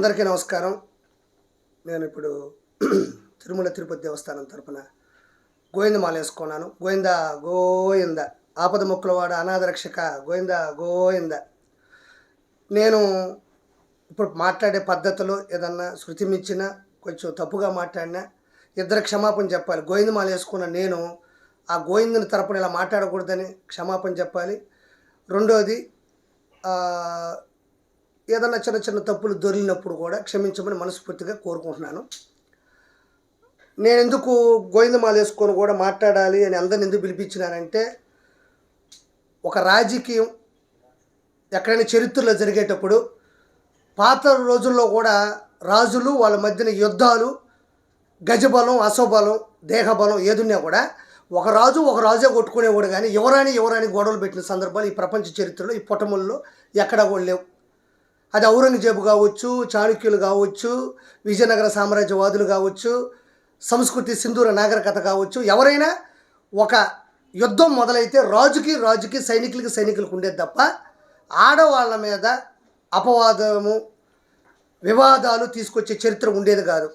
అందరికీ నమస్కారం. నేను ఇప్పుడు తిరుమల తిరుపతి దేవస్థానం తరపున గోవిందమాల వేసుకున్నాను. గోవింద గోవింద. ఆపద మొక్కులవాడ అనాథరక్షక గోవింద గోవింద. నేను ఇప్పుడు మాట్లాడే పద్ధతిలో ఏదన్నా శృతి మించినా కొంచెం తప్పుగా మాట్లాడినా ఇద్దరు క్షమాపణ చెప్పాలి. గోవిందమాల వేసుకున్న నేను ఆ గోవిందుని తరపున ఇలా మాట్లాడకూడదని క్షమాపణ చెప్పాలి. రెండోది ఏదైనా చిన్న చిన్న తప్పులు దొరికినప్పుడు కూడా క్షమించమని మనస్ఫూర్తిగా కోరుకుంటున్నాను. నేను ఎందుకు గోవిందమాల వేసుకొని కూడా మాట్లాడాలి అని అందరిని ఎందుకు పిలిపించినానంటే ఒక రాజకీయం ఎక్కడైనా చరిత్రలో జరిగేటప్పుడు పాత రోజుల్లో కూడా రాజులు వాళ్ళ మధ్యన యుద్ధాలు గజబలం అశోబలం దేహబలం ఏదున్నా కూడా ఒక రాజు ఒక రాజే కొట్టుకునేవాడు కానీ ఎవరాని ఎవరాని గొడవలు పెట్టిన సందర్భాలు ఈ ప్రపంచ చరిత్రలో ఈ పొటముల్లో ఎక్కడా కూడా లేవు. అది ఔరంగజేబు కావచ్చు చాళుక్యులు కావచ్చు విజయనగర సామ్రాజ్యవాదులు కావచ్చు సంస్కృతి సింధూర నాగరికత కావచ్చు ఎవరైనా ఒక యుద్ధం మొదలైతే రాజుకి రాజుకి సైనికులకి సైనికులకు ఉండేది తప్ప ఆడవాళ్ళ మీద అపవాదము వివాదాలు తీసుకొచ్చే చరిత్ర ఉండేది కాదు.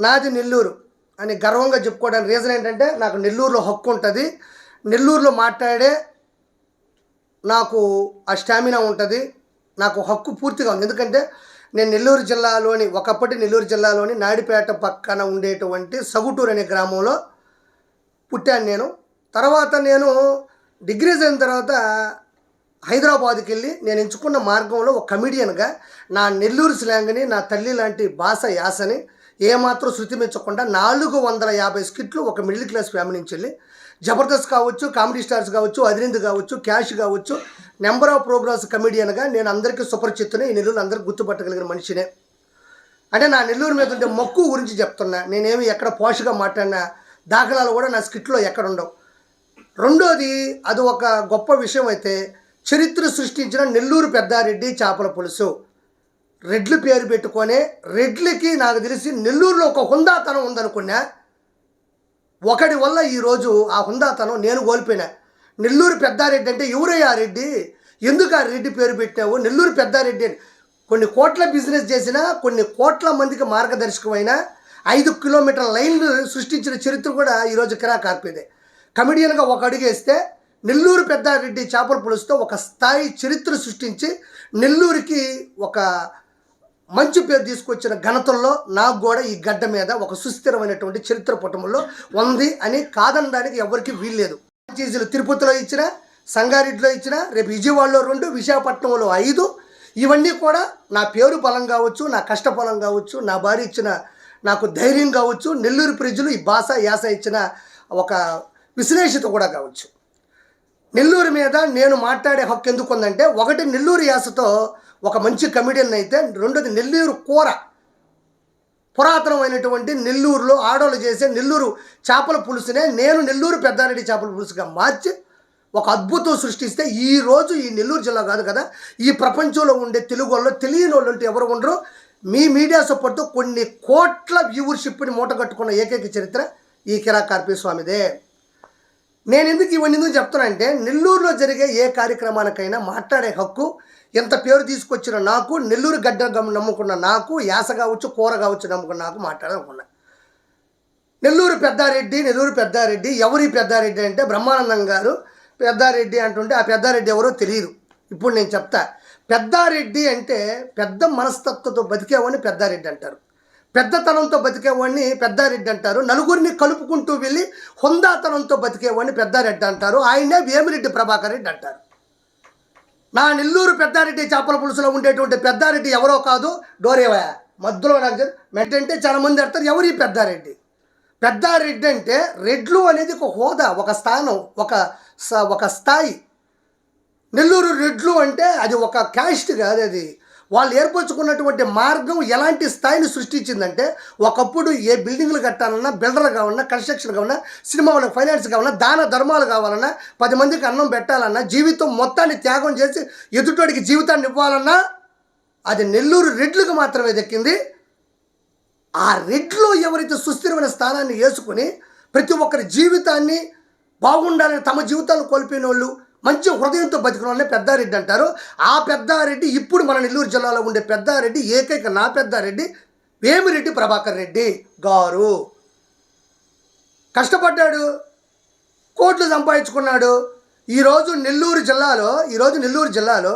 నాది నెల్లూరు అని గర్వంగా చెప్పుకోవడానికి రీజన్ ఏంటంటే నాకు నెల్లూరులో హక్కు ఉంటుంది. నెల్లూరులో మాట్లాడే నాకు ఆ స్టామినా ఉంటుంది. నాకు హక్కు పూర్తిగా ఉంది. ఎందుకంటే నేను నెల్లూరు జిల్లాలోని ఒకప్పటి నెల్లూరు జిల్లాలోని నాయుడుపేట పక్కన ఉండేటువంటి సగుటూరు అనే గ్రామంలో పుట్టాను నేను. తర్వాత నేను డిగ్రీ అయిన తర్వాత హైదరాబాద్కి వెళ్ళి నేను ఎంచుకున్న మార్గంలో ఒక కమిడియన్గా నా నెల్లూరు స్లాంగ్ని నా తల్లి లాంటి భాష యాసని ఏమాత్రం శృతి మెచ్చకుండా నాలుగు వందల యాభై స్కిట్లు ఒక మిడిల్ క్లాస్ ఫ్యామిలీ నుంచి వెళ్ళి జబర్దస్త్ కావచ్చు కామెడీ స్టార్స్ కావచ్చు అదిరింద్ కావచ్చు క్యాష్ కావచ్చు నెంబర్ ఆఫ్ ప్రోగ్రామ్స్ కమెడియన్గా నేను అందరికీ సుపరిచిత్తుని ఈ నెల్లూరు అందరికీ గుర్తుపట్టగలిగిన మనిషినే. అంటే నా నెల్లూరు మీద ఉండే మక్కువ గురించి చెప్తున్నా. నేనేమి ఎక్కడ పోషగా మాట్లాడినా దాఖలాలు కూడా నా స్కిట్లో ఎక్కడ ఉండవు. రెండోది అది ఒక గొప్ప విషయం అయితే చరిత్ర సృష్టించిన నెల్లూరు పెద్దారెడ్డి చేపల పులుసు. రెడ్లు పేరు పెట్టుకొని రెడ్లకి నాకు తెలిసి నెల్లూరులో ఒక హుందాతనం ఉందనుకున్నా ఒకడి వల్ల ఈరోజు ఆ హుందాతనం నేను కోల్పోయినా. నెల్లూరు పెద్దారెడ్డి అంటే ఎవరయ్యా రెడ్డి? ఎందుకు ఆ రెడ్డి పేరు పెట్టావు? నెల్లూరు పెద్దారెడ్డి అని. కొన్ని కోట్ల బిజినెస్ చేసిన కొన్ని కోట్ల మందికి మార్గదర్శకమైన ఐదు కిలోమీటర్ల లైన్లు సృష్టించిన చరిత్ర కూడా ఈరోజు కిరా కార్పేదే కమిడియన్గా ఒక అడుగేస్తే నెల్లూరు పెద్దారెడ్డి చేపల పులుసుతో ఒక స్థాయి చరిత్ర సృష్టించి నెల్లూరుకి ఒక మంచి పేరు తీసుకొచ్చిన ఘనతల్లో నాకు కూడా ఈ గడ్డ మీద ఒక సుస్థిరమైనటువంటి చరిత్ర పటంలో ఉంది అని కాదనడానికి ఎవరికి వీల్లేదు. ఫ్రాంచైజీలు తిరుపతిలో ఇచ్చిన సంగారెడ్డిలో ఇచ్చిన రేపు విజయవాడలో రెండు విశాఖపట్నంలో ఐదు. ఇవన్నీ కూడా నా పేరు బలం కావచ్చు నా కష్ట బలం కావచ్చు నా భార్య ఇచ్చిన నాకు ధైర్యం కావచ్చు నెల్లూరు ప్రజలు ఈ భాష యాస ఇచ్చిన ఒక విశ్లేషిత కూడా కావచ్చు. నెల్లూరు మీద నేను మాట్లాడే హక్కు ఎందుకు ఉందంటే ఒకటి నెల్లూరు యాసతో ఒక మంచి కమిడియన్ అయితే రెండోది నెల్లూరు కూర. పురాతనమైనటువంటి నెల్లూరులో ఆడోళ్ళు చేసే నెల్లూరు చేపల పులుసునే నేను నెల్లూరు పెద్దారెడ్డి చేపల పులుసుగా మార్చి ఒక అద్భుతం సృష్టిస్తే ఈరోజు ఈ నెల్లూరు జిల్లా కాదు కదా ఈ ప్రపంచంలో ఉండే తెలుగు వాళ్ళు తెలియని వాళ్ళు అంటే ఎవరు ఉండరు. మీ మీడియా సపోర్ట్తో కొన్ని కోట్ల వ్యూవర్షిప్ని మూట కట్టుకున్న ఏకైక చరిత్ర ఈ కిరాకార్పి స్వామిదే. నేను ఎందుకు ఇవన్నీ ఎందుకు చెప్తానంటే నెల్లూరులో జరిగే ఏ కార్యక్రమానికైనా మాట్లాడే హక్కు ఎంత పేరు తీసుకొచ్చిన నాకు నెల్లూరు గడ్డ నమ్ముకున్న నాకు యాస కావచ్చు కూర కావచ్చు నమ్ముకున్న నాకు మాట్లాడాలనుకున్నా. నెల్లూరు పెద్దారెడ్డి నెల్లూరు పెద్దారెడ్డి ఎవరి పెద్దారెడ్డి అంటే బ్రహ్మానందం గారు. పెద్దారెడ్డి అంటుంటే ఆ పెద్దారెడ్డి ఎవరో తెలియదు. ఇప్పుడు నేను చెప్తా పెద్దారెడ్డి అంటే పెద్ద మనస్తత్వంతో బతికేవని పెద్దారెడ్డి అంటారు. పెద్దతనంతో బతికేవాడిని పెద్దారెడ్డి అంటారు. నలుగురిని కలుపుకుంటూ వెళ్ళి హుందాతనంతో బతికేవాడిని పెద్దారెడ్డి అంటారు. ఆయనే వేమిరెడ్డి ప్రభాకర్ రెడ్డి అంటారు. నా నెల్లూరు పెద్దారెడ్డి చేపల పులుసులో ఉండేటువంటి పెద్దారెడ్డి ఎవరో కాదు డోరేవా మధ్యలో నాకు తెలి- చాలా మంది అంటారు ఎవరు ఈ పెద్దారెడ్డి? పెద్దారెడ్డి అంటే రెడ్లు అనేది ఒక హోదా ఒక స్థానం ఒక ఒక స్థాయి. నెల్లూరు రెడ్లు అంటే అది ఒక క్యాస్ట్ కాదు అది. వాళ్ళు ఏర్పరచుకున్నటువంటి మార్గం ఎలాంటి స్థాయిని సృష్టించిందంటే ఒకప్పుడు ఏ బిల్డింగ్లు కట్టాలన్నా బిల్డర్ కావాలన్నా కన్స్ట్రక్షన్ కావాలన్నా సినిమా వాళ్ళకి ఫైనాన్స్ కావాలన్నా దాన ధర్మాలు కావాలన్నా పది మందికి అన్నం పెట్టాలన్నా జీవితం మొత్తాన్ని త్యాగం చేసి ఎదుటోడికి జీవితాన్ని ఇవ్వాలన్నా అది నెల్లూరు రెడ్లకు మాత్రమే దక్కింది. ఆ రెడ్లో ఎవరైతే సుస్థిరమైన స్థానాన్ని వేసుకొని ప్రతి ఒక్కరి జీవితాన్ని బాగుండాలని తమ జీవితాలను కోల్పోయిన వాళ్ళు మంచి హృదయంతో బతికిన పెద్దారెడ్డి అంటారు. ఆ పెద్దారెడ్డి ఇప్పుడు మన నెల్లూరు జిల్లాలో ఉండే పెద్దారెడ్డి ఏకైక నా పెద్దారెడ్డి వేమిరెడ్డి ప్రభాకర్ రెడ్డి గారు. కష్టపడ్డాడు కోట్లు సంపాదించుకున్నాడు. ఈరోజు నెల్లూరు జిల్లాలో ఈరోజు నెల్లూరు జిల్లాలో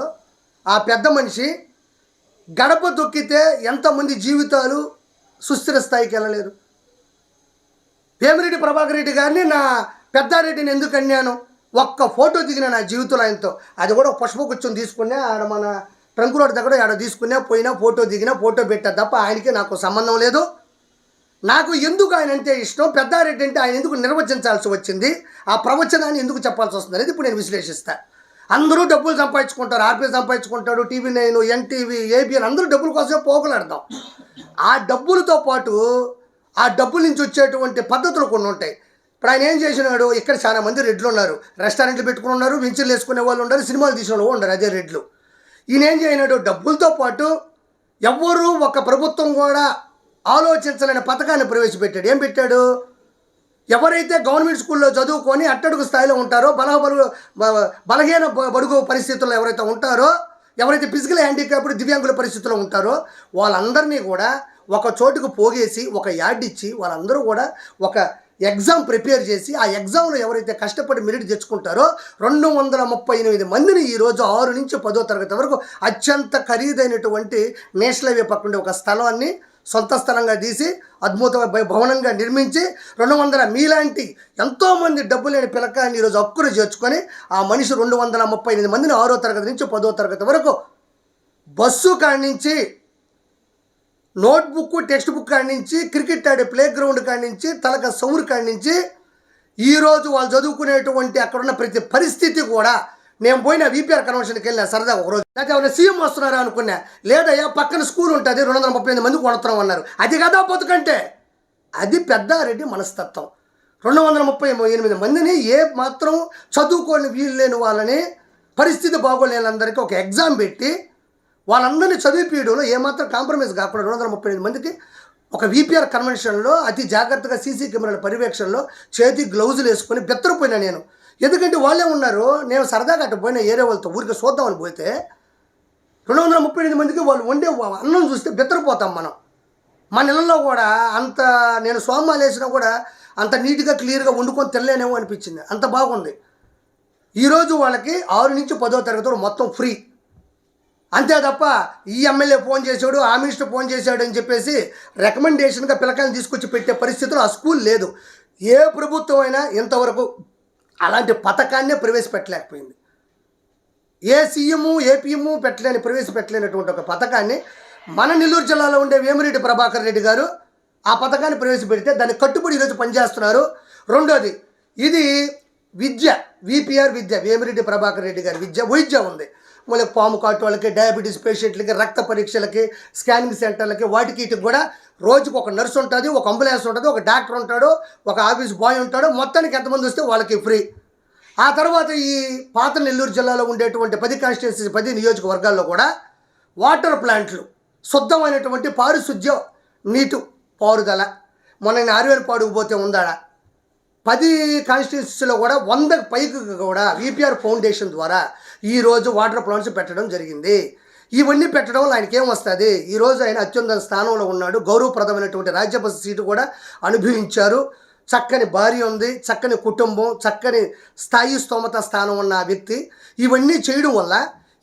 ఆ పెద్ద మనిషి గడప దొక్కితే ఎంతమంది జీవితాలు సుస్థిర స్థాయికి వెళ్ళలేదు. వేమిరెడ్డి ప్రభాకర్ రెడ్డి గారిని నా పెద్దారెడ్డిని ఎందుకు అన్నాను? ఒక్క ఫోటో దిగిన నా జీవితంలో ఆయనతో. అది కూడా పుష్పగుచ్చం తీసుకునే ఆడ మన ట్రంక్ రోడ్ దగ్గర ఆడ తీసుకునే పోయినా ఫోటో దిగినా ఫోటో పెట్టా తప్ప ఆయనకి నాకు సంబంధం లేదు. నాకు ఎందుకు ఆయన అంటే ఇష్టం? పెద్దారెడ్డి అంటే ఆయన ఎందుకు నిర్వచించాల్సి వచ్చింది? ఆ ప్రవచనాన్ని ఎందుకు చెప్పాల్సి వస్తుంది అనేది ఇప్పుడు నేను విశ్లేషిస్తాను అందరూ డబ్బులు సంపాదించుకుంటారు ఆర్పీ సంపాదించుకుంటాడు టీవీ నైన్ ఎన్టీవీ ఏబిఎన్ అందరూ డబ్బుల కోసమే పోగలాడదాం ఆ డబ్బులతో పాటు ఆ డబ్బుల నుంచి వచ్చేటువంటి పద్ధతులు కొన్ని ఉంటాయి. ఇప్పుడు ఆయన ఏం చేసినాడు? ఇక్కడ చాలా మంది రెడ్లు ఉన్నారు. రెస్టారెంట్లు పెట్టుకుని ఉన్నారు వెంచర్లు వేసుకునే వాళ్ళు ఉన్నారు సినిమాలు తీసిన వాళ్ళు ఉన్నారు అదే రెడ్లు. ఈయన ఏం చేయనాడు? డబ్బులతో పాటు ఎవ్వరూ ఒక ప్రభుత్వం కూడా ఆలోచించలేని పథకాన్ని ప్రవేశపెట్టాడు. ఏం పెట్టాడు? ఎవరైతే గవర్నమెంట్ స్కూల్లో చదువుకొని అట్టడుగు స్థాయిలో ఉంటారో బలహబలు బలహీన బడుగు పరిస్థితుల్లో ఎవరైతే ఉంటారో ఎవరైతే ఫిజికల్ హ్యాండిక్యాప్డ్ దివ్యాంగుల పరిస్థితుల్లో ఉంటారో వాళ్ళందరినీ కూడా ఒక చోటుకు పోగేసి ఒక యాడ్ ఇచ్చి వాళ్ళందరూ కూడా ఒక ఎగ్జామ్ ప్రిపేర్ చేసి ఆ ఎగ్జామ్లో ఎవరైతే కష్టపడి మెరిట్ తెచ్చుకుంటారో రెండు వందల ముప్పై ఎనిమిది మందిని ఈరోజు ఆరు నుంచి పదో తరగతి వరకు అత్యంత ఖరీదైనటువంటి నేషనల్ హైవే పక్కన ఒక స్థలాన్ని సొంత స్థలంగా తీసి అద్భుతమైన భవనంగా నిర్మించి రెండు వందల మీలాంటి ఎంతోమంది డబ్బు లేని పిల్లకాయని ఈరోజు అక్కులు చేర్చుకొని ఆ మనిషి రెండు వందల ముప్పై ఎనిమిది మందిని ఆరో తరగతి నుంచి పదో తరగతి వరకు బస్సు కాడి నుంచి నోట్బుక్ టెక్స్ట్ బుక్ కాడి నుంచి క్రికెట్ ఆడే ప్లే గ్రౌండ్ కాడి నుంచి తలక సౌరు కాడి నుంచి ఈరోజు వాళ్ళు చదువుకునేటువంటి అక్కడున్న ప్రతి పరిస్థితి కూడా నేను పోయిన వీపీఆర్ కన్వెన్షన్కి వెళ్ళిన సరదా ఒకరోజు. లేకపోతే ఎవరైనా సీఎం వస్తున్నారా అనుకున్నా లేదయ్యా పక్కన స్కూల్ ఉంటుంది రెండు వందల ముప్పై ఎనిమిది మంది కొడుతున్నాం అన్నారు. అది కదా బతుకంటే. అది పెద్దారెడ్డి మనస్తత్వం. రెండు వందల ముప్పై ఎనిమిది మందిని ఏ మాత్రం చదువుకోని వీలు లేని వాళ్ళని పరిస్థితి బాగోలేనందరికీ ఒక ఎగ్జామ్ పెట్టి వాళ్ళందరినీ చదివిపీయడంలో ఏమాత్రం కాంప్రమైజ్ కాకుండా రెండు వందల ముప్పై ఎనిమిది మందికి ఒక వీపీఆర్ కన్వెన్షన్లో అతి జాగ్రత్తగా సీసీ కెమెరాల పర్యవేక్షణలో చేతి గ్లౌజులు వేసుకొని బెత్తరపోయినా నేను. ఎందుకంటే వాళ్ళే ఉన్నారు నేను సరదాగా అటు పోయిన ఏరే వాళ్ళతో ఊరికి చూద్దామని పోతే రెండు వందల ముప్పై ఎనిమిది మందికి వాళ్ళు వండే అన్నం చూస్తే బెత్తరపోతాం మనం. మన నెలలో కూడా అంత నేను సోమాలు వేసినా కూడా అంత నీట్గా క్లియర్గా వండుకొని తెల్లేనేమో అనిపించింది. అంత బాగుంది. ఈరోజు వాళ్ళకి ఆరు నుంచి పదో తరగతి మొత్తం ఫ్రీ. అంతే తప్ప ఈ ఎమ్మెల్యే ఫోన్ చేశాడు ఆ మినిస్టర్ ఫోన్ చేశాడు అని చెప్పేసి రికమెండేషన్గా పిల్లకాయలు తీసుకొచ్చి పెట్టే పరిస్థితులు ఆ స్కూల్ లేదు. ఏ ప్రభుత్వం అయినా ఇంతవరకు అలాంటి పథకాన్నే ప్రవేశపెట్టలేకపోయింది. ఏ సీఎము ఏ పిఎము పెట్టలేని ప్రవేశపెట్టలేనటువంటి ఒక పథకాన్ని మన నెల్లూరు జిల్లాలో ఉండే వేమిరెడ్డి ప్రభాకర్ రెడ్డి గారు ఆ పథకాన్ని ప్రవేశపెడితే దాన్ని కట్టుబడి ఈరోజు పనిచేస్తున్నారు. రెండోది ఇది విద్య విపిఆర్ విద్య వేమిరెడ్డి ప్రభాకర్ రెడ్డి గారి విద్య వైద్య ఉంది. మళ్ళీ పాము కాటు వాళ్ళకి డయాబెటీస్ పేషెంట్లకి రక్త పరీక్షలకి స్కానింగ్ సెంటర్లకి వాటికి వీటికి కూడా రోజుకు ఒక నర్సు ఉంటుంది ఒక అంబులెన్స్ ఉంటుంది ఒక డాక్టర్ ఉంటాడు ఒక ఆఫీస్ బాయ్ ఉంటాడు మొత్తానికి ఎంతమంది వస్తే వాళ్ళకి ఫ్రీ ఆ తర్వాత ఈ పాత నెల్లూరు జిల్లాలో ఉండేటువంటి పది కాన్స్టిట్యున్సీ పది నియోజకవర్గాల్లో కూడా వాటర్ ప్లాంట్లు శుద్ధమైనటువంటి పారిశుద్ధ్య నీటు పారుదల. మొన్న ఆరువేలు పాడుకుపోతే పాడుకు పోతే ఉందాడా? పది కాన్స్టిట్యూన్సీలో కూడా వందకు పైకి కూడా విపిఆర్ ఫౌండేషన్ ద్వారా ఈరోజు వాటర్ ప్లాంట్స్ పెట్టడం జరిగింది. ఇవన్నీ పెట్టడం వల్ల ఆయనకి ఏమొస్తుంది ఈరోజు ఆయన అత్యున్నత స్థానంలో ఉన్నాడు. గౌరవప్రదమైనటువంటి రాజ్యసభ సీటు కూడా అనుభవించారు. చక్కని భార్య ఉంది చక్కని కుటుంబం చక్కని స్థాయి స్తోమత స్థానం ఉన్న ఆ వ్యక్తి. ఇవన్నీ చేయడం వల్ల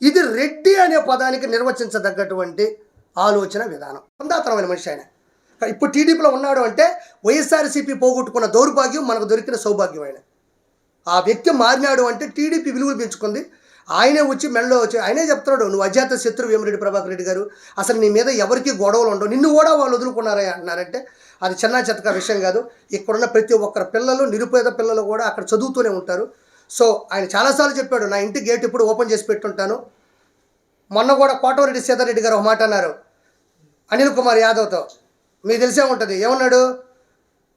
ఇది రెడ్డి అనే పదానికి నిర్వచించదగ్గటువంటి ఆలోచన విధానం. అందాతరమైన మనిషి ఆయన. ఇప్పుడు టీడీపీలో ఉన్నాడు అంటే వైఎస్ఆర్సీపీ పోగొట్టుకున్న దౌర్భాగ్యం మనకు దొరికిన సౌభాగ్యం ఆయన ఆ వ్యక్తి మారినాడు అంటే టీడీపీ విలువలు పెంచుకుంది. ఆయనే వచ్చి మెడలో వచ్చి ఆయనే చెప్తున్నాడు నువ్వు అజాత శత్రు వేమిరెడ్డి ప్రభాకర్ రెడ్డి గారు అసలు నీ మీద ఎవరికి గొడవలు ఉండవు. నిన్ను కూడా వాళ్ళు వదులుకున్నారా అంటున్నారంటే అది చిన్న చెత్తక విషయం కాదు. ఇక్కడున్న ప్రతి ఒక్కరు పిల్లలు నిరుపేద పిల్లలు కూడా అక్కడ చదువుతూనే ఉంటారు. సో ఆయన చాలాసార్లు చెప్పాడు నా ఇంటి గేట్ ఇప్పుడు ఓపెన్ చేసి పెట్టుంటాను. మొన్న కూడా కోటమిరెడ్డి సీతారెడ్డి గారు ఒక మాట అన్నారు అనిల్ కుమార్ యాదవ్తో. మీకు తెలిసే ఉంటుంది. ఏమన్నాడు?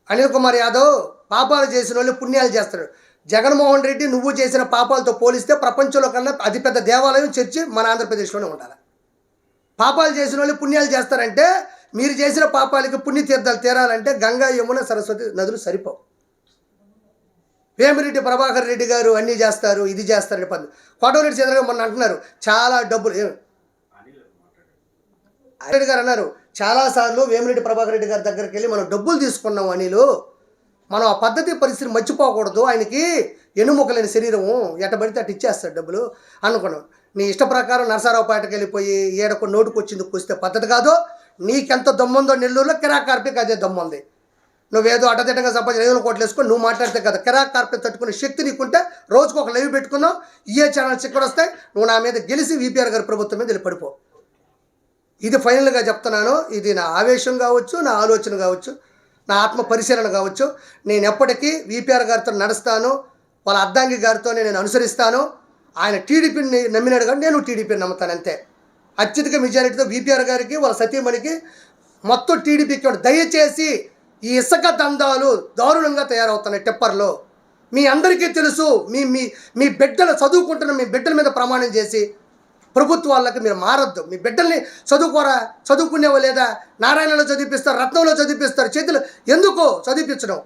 అనిల్ కుమార్ యాదవ్ పాపాలు చేసిన వాళ్ళు పుణ్యాలు చేస్తాడు జగన్మోహన్ రెడ్డి నువ్వు చేసిన పాపాలతో పోలిస్తే ప్రపంచంలో కన్నా అతిపెద్ద దేవాలయం చర్చి మన ఆంధ్రప్రదేశ్లోనే ఉండాలి. పాపాలు చేసిన వాళ్ళు పుణ్యాలు చేస్తారంటే మీరు చేసిన పాపాలకి పుణ్యతీర్థాలు తీరాలంటే గంగా యమున సరస్వతి నదులు సరిపోవు. వేమిరెడ్డి ప్రభాకర్ రెడ్డి గారు అన్నీ చేస్తారు ఇది చేస్తారు పని కోటమిరెడ్డి చంద్రగారు మొన్న అంటున్నారు చాలా డబ్బులు రెడ్డి గారు అన్నారు చాలాసార్లు వేమిరెడ్డి ప్రభాకర్ రెడ్డి గారి దగ్గరికి వెళ్ళి మనం డబ్బులు తీసుకున్నాం అనిలు. మనం ఆ పద్ధతి పరిస్థితి మర్చిపోకూడదు. ఆయనకి ఎనుముకలేని శరీరము. ఎట పడితే అటు ఇచ్చేస్తాడు డబ్బులు. అనుకున్నాం. నీ ఇష్ట ప్రకారం నరసారావుపేటకి వెళ్ళిపోయి ఏడకు నోటుకు వచ్చింది కూస్తే పద్ధతి కాదు. నీకెంత దమ్ముందో నెల్లూరులో కిరాక్ కార్పిక్ అదే దమ్ముంది నువ్వేదో అడ్డదిడ్డంగా సంపాదించిన ఐదు కోట్లు వేసుకొని నువ్వు మాట్లాడితే కదా. కిరాక్ కార్పెట్ తట్టుకునే శక్తి నీకుంటే రోజుకు ఒక లైవ్ పెట్టుకున్నావు ఏ ఛానల్స్ ఇక్కడ వస్తాయి నువ్వు నా మీద గెలిచి వీపీఆర్ గారి ప్రభుత్వం మీద వెళ్ళి పడిపో. ఇది ఫైనల్గా చెప్తున్నాను. ఇది నా ఆవేశం కావచ్చు నా ఆలోచన కావచ్చు నా ఆత్మ పరిశీలన కావచ్చు. నేను ఎప్పటికీ వీపీఆర్ గారితో నడుస్తాను. వాళ్ళ అద్దాంగి గారితో నేను అనుసరిస్తాను. ఆయన టీడీపీని నమ్మినాడు కానీ నేను టీడీపీని నమ్ముతాను అంతే. అత్యధిక మెజారిటీతో వీపీఆర్ గారికి వాళ్ళ సతీమణికి మొత్తం టీడీపీకి దయచేసి ఈ ఇసుక దందాలు దారుణంగా తయారవుతున్నాయి టెప్పర్లో. మీ అందరికీ తెలుసు మీ మీ మీ బిడ్డలు చదువుకుంటున్న మీ బిడ్డల మీద ప్రమాణం చేసి ప్రభుత్వాలకు మీరు మారద్దు. మీ బిడ్డల్ని చదువుకోరా చదువుకునేవా లేదా నారాయణలో చదివిపిస్తారు రత్నంలో చదివిపిస్తారు చేతులు ఎందుకు చదివించడం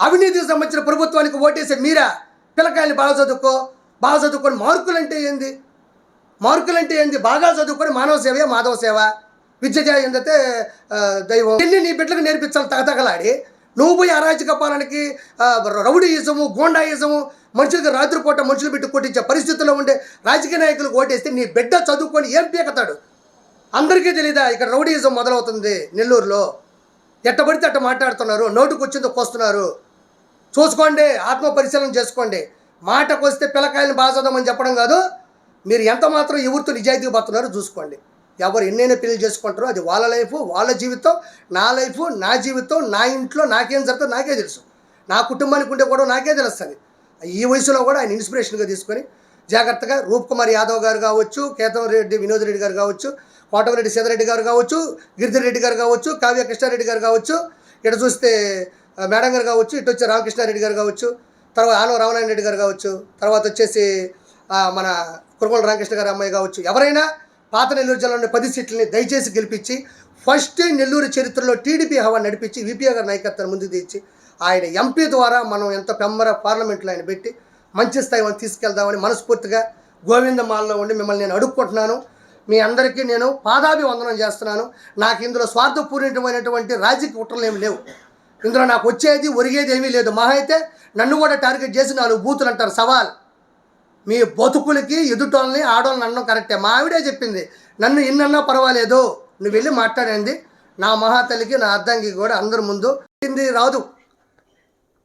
అవినీతికి సంబంధించిన ప్రభుత్వానికి ఓటేసే మీరా? పిల్లకాయలు బాగా చదువుకో బాగా చదువుకొని మార్కులు అంటే ఏంది? మార్కులు అంటే ఏంది? బాగా చదువుకొని మానవ సేవే మాధవ సేవ? విద్య ఏందైతే దైవం. ఎన్ని నీ బిడ్డలకు నేర్పించాలి తగతగలాడి? నువ్వు పోయి అరాచక పాలనకి రౌడీయిజము గోండాయిజము మనుషులకి రాత్రిపూట మనుషులు పెట్టి కొట్టించే పరిస్థితుల్లో ఉండే రాజకీయ నాయకులకు ఓటేస్తే నీ బిడ్డ చదువుకొని ఏం పీకతాడు? అందరికీ తెలియదా ఇక్కడ రౌడీయిజం మొదలవుతుంది నెల్లూరులో? ఎట్ట పడితే అట్ట మాట్లాడుతున్నారు నోటుకు వచ్చిందో కోస్తున్నారు. చూసుకోండి ఆత్మ పరిశీలన చేసుకోండి. మాటకు వస్తే పిల్లకాయలను బాగా చదవమని చెప్పడం కాదు మీరు ఎంత మాత్రం ఎవరితో నిజాయితీగా పడుతున్నారో చూసుకోండి. ఎవరు ఎన్నైనా పెళ్ళి చేసుకుంటారో అది వాళ్ళ లైఫ్ వాళ్ళ జీవితం నా లైఫ్ నా జీవితం నా ఇంట్లో నాకేం జరుగుతుందో నాకే తెలుసు. నా కుటుంబానికి ఉండే కూడా నాకే తెలుస్తుంది. ఈ వయసులో కూడా ఆయన ఇన్స్పిరేషన్గా తీసుకొని జాగ్రత్తగా రూప్ కుమార్ యాదవ్ గారు కావచ్చు కేతం రెడ్డి వినోద్ రెడ్డి గారు కావచ్చు కోటమరెడ్డి సీతారెడ్డి గారు కావచ్చు గిరిధర్ రెడ్డి గారు కావచ్చు కావ్య కృష్ణారెడ్డి గారు కావచ్చు ఇటు చూస్తే మేడం గారు కావచ్చు ఇటు వచ్చి రామకృష్ణారెడ్డి గారు కావచ్చు తర్వాత ఆనవ రామనారాయణ రెడ్డి గారు కావచ్చు తర్వాత వచ్చేసి మన కురుమల రామకృష్ణ గారి అమ్మాయి కావచ్చు ఎవరైనా పాత నెల్లూరు జిల్లాలోని పది సీట్లని దయచేసి గెలిపించి ఫస్ట్ నెల్లూరు చరిత్రలో టీడీపీ హవా నడిపించి విపిఆర్ గారి నాయకత్వాన్ని ముందుకు తెచ్చి ఆయన ఎంపీ ద్వారా మనం ఎంత పెమ్మర పార్లమెంట్లో ఆయన పెట్టి మంచి స్థాయి మనం తీసుకెళ్దామని మనస్ఫూర్తిగా గోవిందమాలలో ఉండి మిమ్మల్ని నేను అడుక్కుంటున్నాను. మీ అందరికీ నేను పాదాభివందనం చేస్తున్నాను. నాకు ఇందులో స్వార్థపూరితమైనటువంటి రాజకీయ కుట్రలు ఏమి లేవు. ఇందులో నాకు వచ్చేది ఒరిగేది ఏమీ లేదు. మహా అయితే నన్ను కూడా టార్గెట్ చేసి నాలుగు బూతులు అంటారు సవాల్. మీ బతుకులకి ఎదుటోళ్ళని ఆడోళ్ళని అనడం కరెక్టే. మా ఆవిడే చెప్పింది నన్ను ఇన్నన్నా పర్వాలేదు నువ్వు వెళ్ళి మాట్లాడండి. నా మహాతల్లికి నా అర్థంకి కూడా అందరి ముందు ఇది రాదు.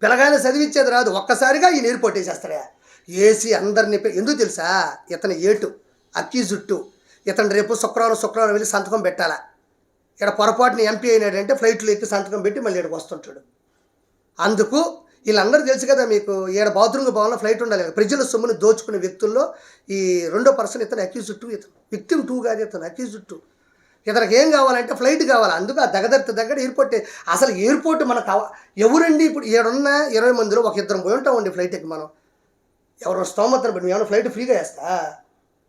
పిల్లగాయలు చదివించేది రాదు. ఒక్కసారిగా ఈ నీరు పొట్టేసేస్తాడా ఏసీ అందరినీ ఎందుకు తెలుసా? ఇతని ఏటు అక్కి జుట్టు. ఇతను రేపు శుక్రవారం శుక్రవారం వెళ్ళి సంతకం పెట్టాలా? ఇక్కడ పొరపాటుని ఎంపీ అయినాడంటే ఫ్లైట్లో ఎక్కి సంతకం పెట్టి మళ్ళీ ఇక్కడికి వస్తుంటాడు. అందుకు వీళ్ళందరూ తెలుసు కదా మీకు ఈడ బాత్రూమ్ భవన్లో ఫ్లైట్ ఉండాలి కదా. ప్రజల సొమ్ముని దోచుకునే వ్యక్తుల్లో ఈ రెండో పర్సన్ ఇతను అక్యూజ్ టూ ఇతను. విక్టిమ్ టూ కాదు ఇతను అక్యూజ్ టూ ఇతనికి ఏం కావాలంటే ఫ్లైట్ కావాలి. అందుకు ఆ దగదర్త దగ్గర ఎయిర్పోర్ట్ అసలు ఎయిర్పోర్ట్ మనకు కావ ఎవరండి ఇప్పుడు ఏడున్న ఇరవై మందిలో ఒక ఇద్దరం పోయి ఉంటామండి ఫ్లైట్ ఎక్కి మనం. ఎవరో స్తోమతను బట్టి ఏమైనా ఫ్లైట్ ఫ్రీగా వేస్తా?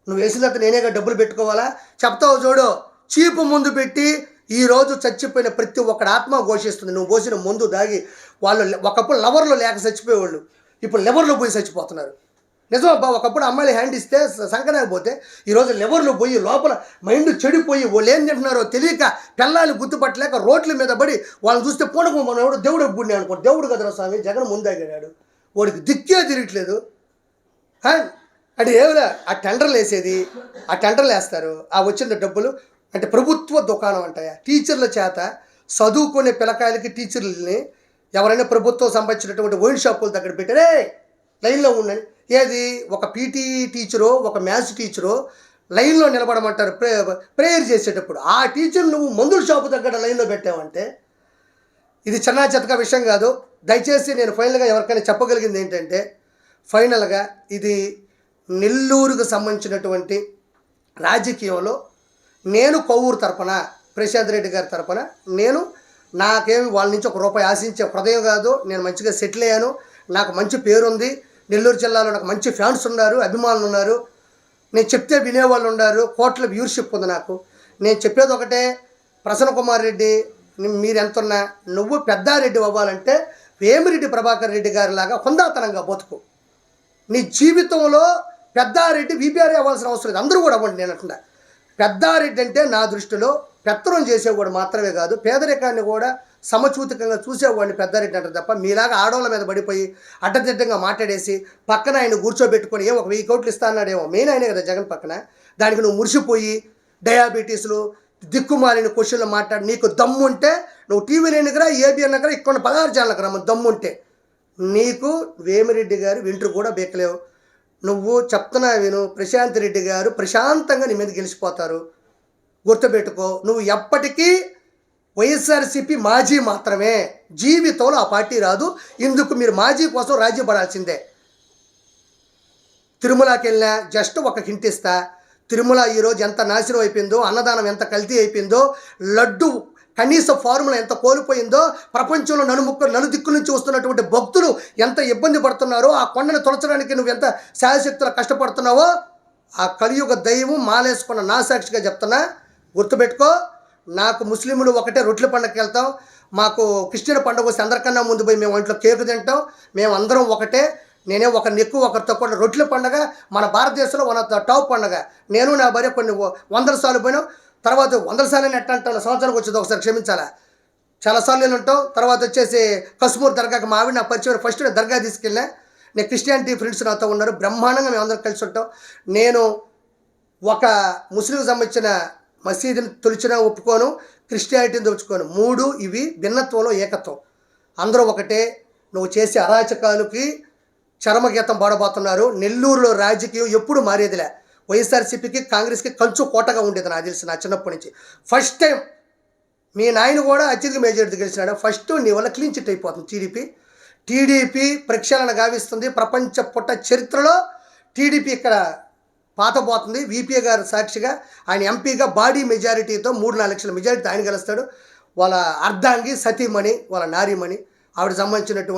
నువ్వు వేసిన తర్వాత నేనేగా డబ్బులు పెట్టుకోవాలా? చెప్తావు చూడు చీపు ముందు పెట్టి ఈ రోజు చచ్చిపోయిన ప్రతి ఒక్కడి ఆత్మ ఘోషిస్తుంది. నువ్వు పోసిన ముందు దాగి వాళ్ళు ఒకప్పుడు లవర్లో లేక చచ్చిపోయేవాళ్ళు. ఇప్పుడు లెవర్లో పోయి చచ్చిపోతున్నారు. నిజమా బా? ఒకప్పుడు అమ్మాయిలు హ్యాండ్ ఇస్తే సంకరాకపోతే పోతే ఈరోజు లెవర్లో పోయి లోపల మైండ్ చెడిపోయి వాళ్ళు ఏం తింటున్నారో తెలియక పిల్లల్ని గుర్తుపట్టలేక రోడ్ల మీద పడి వాళ్ళని చూస్తే పూనకం మనం ఎవడు? దేవుడు గుడిని అనుకో దేవుడు కదరా స్వామి? జగన్ ముందాగాడు వాడికి దిక్కే తిరగట్లేదు. అంటే ఏమిరా? ఆ టెండర్లు వేసేది ఆ టెండర్లు వేస్తారు. ఆ వచ్చిన డబ్బులు అంటే ప్రభుత్వ దుకాణం అంటాయా? టీచర్ల చేత చదువుకునే పిల్లకాయలకి టీచర్లని ఎవరైనా ప్రభుత్వం సంబంధించినటువంటి వైన్ షాపుల దగ్గర పెట్టారే లైన్లో ఉండండి. ఏది? ఒక పీటీ టీచరో ఒక మ్యాథ్స్ టీచరో లైన్లో నిలబడమంటారు. ప్రే ప్రేయర్ చేసేటప్పుడు ఆ టీచర్ నువ్వు మందుల షాపు దగ్గర లైన్లో పెట్టావంటే ఇది చిన్నా చెత్తక విషయం కాదు. దయచేసి నేను ఫైనల్గా ఎవరికైనా చెప్పగలిగింది ఏంటంటే ఫైనల్గా ఇది నెల్లూరుకు సంబంధించినటువంటి రాజకీయంలో నేను కొవ్వూరు తరపున ప్రశాంత్ రెడ్డి గారి తరపున నేను నాకేమి వాళ్ళ నుంచి ఒక రూపాయి ఆశించే హృదయం కాదు. నేను మంచిగా సెటిల్ అయ్యాను. నాకు మంచి పేరుంది. నెల్లూరు జిల్లాలో నాకు మంచి ఫ్యాన్స్ ఉన్నారు అభిమానులు ఉన్నారు. నేను చెప్తే వినేవాళ్ళు ఉన్నారు. కోట్ల వ్యూర్షిప్ ఉంది నాకు. నేను చెప్పేది ఒకటే ప్రసన్న కుమార్ రెడ్డి మీరు ఎంత ఉన్నా నువ్వు పెద్దారెడ్డి అవ్వాలంటే వేమిరెడ్డి ప్రభాకర్ రెడ్డి గారి లాగా హుందాతనంగా బతుకు. నీ జీవితంలో పెద్దారెడ్డి వీపీఆర్ అవ్వాల్సిన అవసరం లేదు. అందరూ కూడా అవ్వండి నేను అంటున్నా. పెద్దారెడ్డి అంటే నా దృష్టిలో పెత్తనం చేసేవాడు మాత్రమే కాదు పేదరికాన్ని కూడా సమచూతికంగా చూసేవాడిని పెద్దారెడ్డి అంటారు తప్ప మీలాగా ఆడవాళ్ళ మీద పడిపోయి అడ్డదిడ్డంగా మాట్లాడేసి పక్కన ఆయన కూర్చోబెట్టుకొని ఏమో ఒక వెయ్యి కోట్లు ఇస్తానన్నాడేమో మెయిన్ ఆయనే కదా జగన్ పక్కన. దానికి నువ్వు మురిసిపోయి డయాబెటీస్లు దిక్కుమాలిన క్వశ్చన్లు మాట్లాడి నీకు దమ్ముంటే నువ్వు టీవీలో ఎన్నికరా ఏబిఎన్ దగ్గర ఇక్కడ పదహారు ఛానళ్ళకి రమ్మ దమ్ముంటే నీకు వేమిరెడ్డి గారు వింటర్ కూడా బెక్కలేవు నువ్వు చెప్తున్నా విను. ప్రశాంత్ రెడ్డి గారు ప్రశాంతంగా నీ మీద గెలిచిపోతారు. గుర్తుపెట్టుకో నువ్వు ఎప్పటికీ వైఎస్ఆర్సీపీ మాజీ మాత్రమే. జీవితంలో ఆ పార్టీ రాదు. ఇందుకు మీరు మాజీ కోసం రాజీ పడాల్సిందే. తిరుమలకి వెళ్ళినా జస్ట్ ఒక హింట్ ఇస్తా. తిరుమల ఈరోజు ఎంత నాశనం అయిపోయిందో అన్నదానం ఎంత కల్తీ అయిపోయిందో లడ్డు కనీస ఫార్ములా ఎంత కోల్పోయిందో ప్రపంచంలో నలుముక్క నలుదిక్కుల నుంచి వస్తున్నటువంటి భక్తులు ఎంత ఇబ్బంది పడుతున్నారో ఆ కొండను తొలచడానికి నువ్వు ఎంత శాయశక్తులు కష్టపడుతున్నావో ఆ కలియుగ దైవం మాలేసుకున్న నా సాక్షిగా చెప్తున్నా గుర్తుపెట్టుకో నాకు ముస్లింలు ఒకటే రొట్టెల పండగకి వెళ్తాం మాకు క్రిస్టియన్ పండుగ వస్తే అందరికన్నా ముందు పోయి మేము ఇంట్లో కేకు తింటాం మేము అందరం ఒకటే నేనే ఒక నెక్కు ఒకరితో కూడా రొట్టెల పండగ మన భారతదేశంలో వన్ ఆఫ్ ద టాప్ పండగ నేను నా భార్య కొన్ని వందల సార్లు పోయినాం తర్వాత వందల సార్లు ఎట్ట అంటాను సంవత్సరానికి వచ్చేది ఒకసారి క్షమించాలా? చాలాసార్లు నేను ఉంటాం తర్వాత వచ్చేసి కసుమూర్ దర్గాకి మా ఆవిడ నా పరిచయం ఫస్ట్ నేను దర్గా తీసుకెళ్ళా నేను క్రిస్టియానిటీ ఫ్రెండ్స్ నాతో ఉన్నారు బ్రహ్మాండంగా మేము అందరం కలిసి ఉంటాం. నేను ఒక ముస్లింకి సంబంధించిన మసీదుని తొలిచినా ఒప్పుకోను క్రిస్టియానిటీని తొలుచుకోను. మూడు ఇవి భిన్నత్వంలో ఏకత్వం. అందరూ ఒకటే నువ్వు చేసే అరాచకాలకి చరమగీతం పాడబోతున్నారు. నెల్లూరులో రాజకీయం ఎప్పుడు మారేదిలే. వైఎస్ఆర్సీపీకి కాంగ్రెస్కి కంచు కోటగా ఉండేది నాకు తెలిసి నా చిన్నప్పటి నుంచి. ఫస్ట్ టైం మీ నాయన కూడా అత్యధిక మెజారిటీ గెలిచినాడు. ఫస్ట్ నీ వల్ల క్లీన్ చిట్ అయిపోతుంది టీడీపీ. టీడీపీ ప్రక్షాళన గావిస్తుంది. ప్రపంచ పుట్ట చరిత్రలో టీడీపీ ఇక్కడ పాతపోతుంది వీపీ గారు సాక్షిగా ఆయన ఎంపీగా బాడీ మెజారిటీతో మూడు నాలుగు లక్షల మెజారిటీ ఆయన గెలుస్తాడు. వాళ్ళ అర్ధాంగి సతీమణి వాళ్ళ నారీమణి ఆవిడ సంబంధించినటువంటి